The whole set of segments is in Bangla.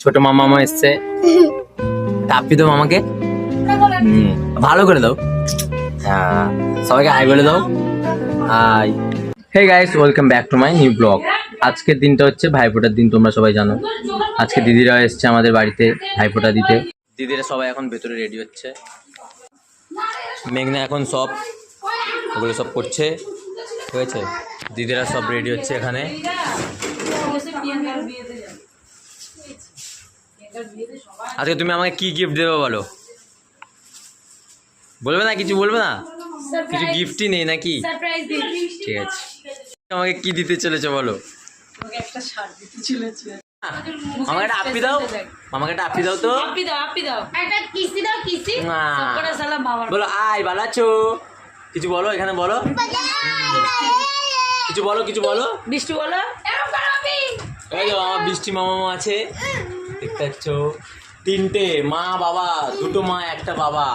ছোট মামা মামা এসছে। টাপ্পি দাও মামাকে ভালো করে দাও। হ্যাঁ সবাইকে হাই বলে দাও। Hi hey guys welcome back to my new blog আজকের দিনটা হচ্ছে ভাইফোঁটার দিন তোমরা সবাই জানো। আজকে দিদিরা এসছে আমাদের বাড়িতে ভাইফোঁটা দিতে। দিদিরা সবাই এখন ভেতরে রেডি হচ্ছে। মেঘনা এখন সব ওগুলো সব করছে। ঠিক আছে? দিদিরা সব রেডি হচ্ছে এখানে। আজকে তুমি আমাকে কি গিফট দেবে বলো? বলবে না কিছু বলবে না? কিছু গিফটই নেই নাকি? ঠিক আছে। আমাকে কি দিতে চলেছে বলো? ওকে একটা শার্ট দিতে চলেছে। আমাকে একটা আপি দাও। আমাকে একটা আপি দাও তো। আপি দাও আপি দাও। একটা কিস্তি দাও কিস্তি। সবকটা সালাম বাবার বলো আয় ভালো আছো? কিছু বলো এখানে বলো। কিছু বলো কিছু বলো। বিষ্টু বলো। এই আমার বৃষ্টি মামা আছে। দেখতে পাচ্ছ তিনটে মা বাবা দুটো মা একটা বাবা।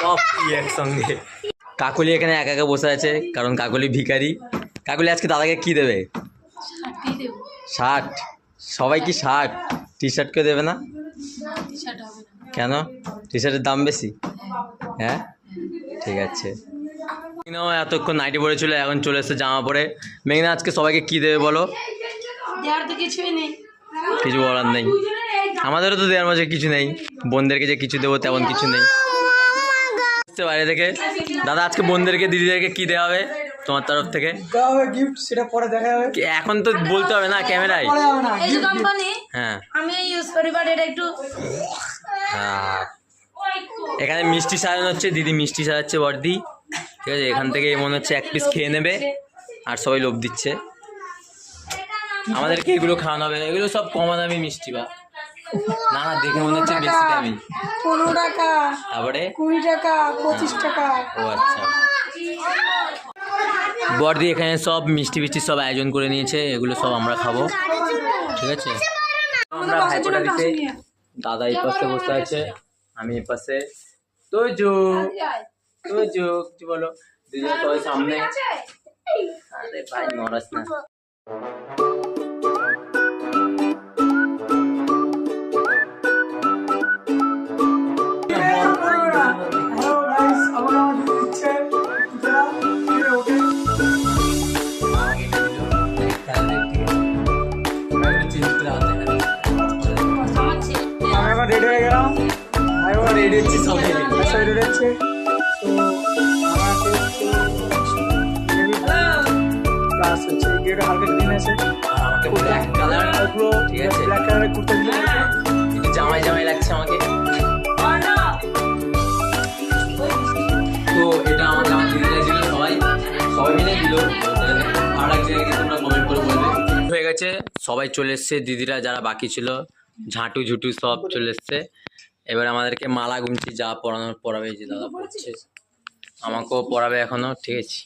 সব কি একসঙ্গে? কাকলি এখানে একা একা বসে আছে কারণ কাকলি ভিখারি। কাকলি আজকে দাদাকে কি দেবে? শার্ট? সবাই কি শার্ট? টি শার্ট কেউ দেবে না? কেন? টি শার্টের দাম বেশি? হ্যাঁ। ঠিক আছে। মেঘনাও এতক্ষণ নাইটি পরেছিল এখন চলে এসছে জামা পরে। মেঘনা আজকে সবাইকে কি দেবে বলো? কিছু বলার নেই। আমাদেরও তো দেওয়ার মাঝে কিছু নেই। বোনদেরকে যে কিছু দেবো তেমন কিছু নেই। এসছে বাইরে থেকে দাদা আজকে বোনদেরকে দিদিদেরকে কি দেওয়া হবে তোমার তরফ থেকে? গিফট সেটা পরে দেখা যাবে এখন তো বলতে হবে না ক্যামেরায়? এই কোম্পানি হ্যাঁ। আমি ইউজ করি বাট এটা একটু আর এখানে মিষ্টি সাজানো হচ্ছে দিদি মিষ্টি সাজাচ্ছে বর্দি। ঠিক আছে এখান থেকে মনে হচ্ছে এক পিস খেয়ে নেবে আর সবাই লোভ দিচ্ছে। আমাদেরকে এগুলো খাওয়ানো হবে এগুলো সব কমা দামি মিষ্টি বা। না না দেখে মনে হচ্ছে বেশি দামি। পনেরো টাকা। তারপরে? কুড়ি টাকা পঁচিশ টাকা। ও আচ্ছা। বর্দি এখানে সব মিষ্টি মিষ্টি সব আয়োজন করে নিয়েছে এগুলো সব আমরা খাব। ঠিক আছে? আমরা ভাইফোঁটা দিতে দাদা এই পাশে বসে আছে আমি এই পাশে। তোজো তোজো কিছু বলো? দিদি সবাই সামনে। আরে ভাই নরাস না। রেডি হয়ে গেলাম। আমি এখন রেডি হচ্ছি সব রেডি হচ্ছে? প্লাস হচ্ছে। গেটে হালকা গ্রিন আছে। ব্ল্যাক কালার পুরো ঠিক আছে। ব্ল্যাক কালারের কুর্তা জামাই জামাই লাগছে আমাকে। তো এটা আমাকে আমার দিদিরা ছিল সবাই। সবাই মিলে দিল। আর এক জায়গায় তোমরা কমেন্ট করে বলবে। হয়ে গেছে। সবাই চলে এসছে। দিদিরা যারা বাকি ছিল ঝাঁটু ঝুটু সব চলে এসছে। এবার আমাদেরকে মালা গুমছি যা পড়ানোর পড়াবে যে দাদা পড়ছে। আমাকেও পড়াবে এখনও ঠিক আছে।